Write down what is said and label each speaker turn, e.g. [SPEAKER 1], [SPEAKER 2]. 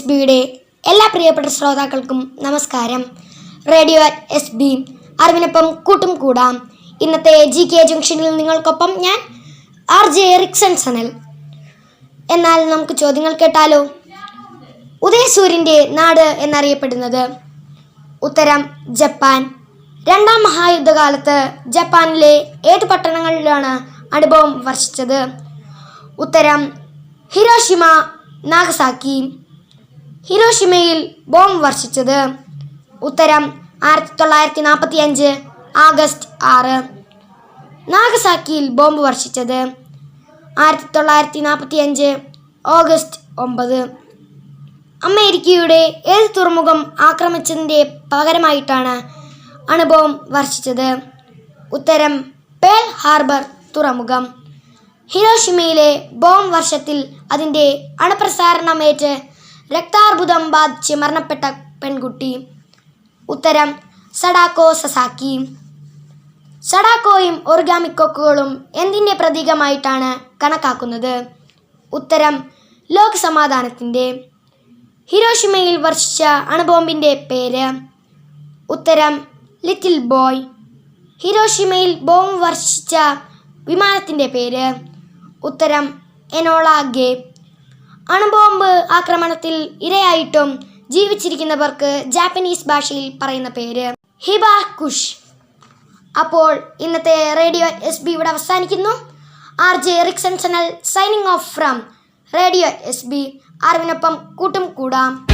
[SPEAKER 1] ബിയുടെ എല്ലാ പ്രിയപ്പെട്ട ശ്രോതാക്കൾക്കും നമസ്കാരം. റേഡിയോ എസ് ബി അറിവിനൊപ്പം കൂട്ടും കൂടാം. ഇന്നത്തെ ജി കെ ജംഗ്ഷനിൽ നിങ്ങൾക്കൊപ്പം ഞാൻ ആർ ജെ റിക്സൺ സനൽ. എന്നാൽ നമുക്ക് ചോദ്യങ്ങൾ കേട്ടാലോ? ഉദയസൂര്യന്റെ നാട് എന്നറിയപ്പെടുന്നത് ഉത്തരം ജപ്പാൻ. രണ്ടാം മഹായുദ്ധകാലത്ത് ജപ്പാനിലെ ഏത് പട്ടണങ്ങളിലാണ് അനുഭവം വർഷിച്ചത്? ഉത്തരം ഹിരോഷിമ നാഗസാക്കി. ഹിരോഷിമയിൽ ബോംബ് വർഷിച്ചത്. ഉത്തരം ആയിരത്തി തൊള്ളായിരത്തി നാൽപ്പത്തി അഞ്ച് ആഗസ്റ്റ് ആറ്. നാഗസാക്കിയിൽ ബോംബ് വർഷിച്ചത് ആയിരത്തി തൊള്ളായിരത്തി നാൽപ്പത്തി അഞ്ച് ഓഗസ്റ്റ് ഒമ്പത്. അമേരിക്കയുടെ ഏത് തുറമുഖം ആക്രമിച്ചതിന്റെ പകരമായിട്ടാണ് അണുബോംബ് വർഷിച്ചത്? ഉത്തരം പേൾ ഹാർബർ തുറമുഖം. ഹിരോഷിമയിലെ ബോംബ് വർഷത്തിൽ അതിന്റെ അണുപ്രസാരണമേറ്റ് രക്താർബുദം ബാധിച്ച് മരണപ്പെട്ട പെൺകുട്ടി. ഉത്തരം സഡാക്കോ സസാക്കി. സഡാക്കോയും ഒറിഗാമിക്കോക്കുകളും എന്തിന്റെ പ്രതീകമായിട്ടാണ് കണക്കാക്കുന്നത്? ഉത്തരം ലോകസമാധാനത്തിന്റെ ഹിരോഷിമയിൽ വർഷിച്ച അണുബോംബിന്റെ പേര്. ഉത്തരം ലിറ്റിൽ ബോയ്. ഹിരോഷിമയിൽ ബോംബ് വർഷിച്ച വിമാനത്തിന്റെ പേര്. ഉത്തരം എനോള ഗേ. അണുബോംബ് ആക്രമണത്തിൽ ഇരയായിട്ടും ജീവിച്ചിരിക്കുന്നവർക്ക് ജാപ്പനീസ് ഭാഷയിൽ പറയുന്ന പേര് ഹിബാകുഷ് അപ്പോൾ ഇന്നത്തെ റേഡിയോ എസ് ബി ഇവിടെ അവസാനിക്കുന്നു. R J Rickson channel signing off from radio S B. അറിവിനൊപ്പം കൂട്ടും കൂടാം.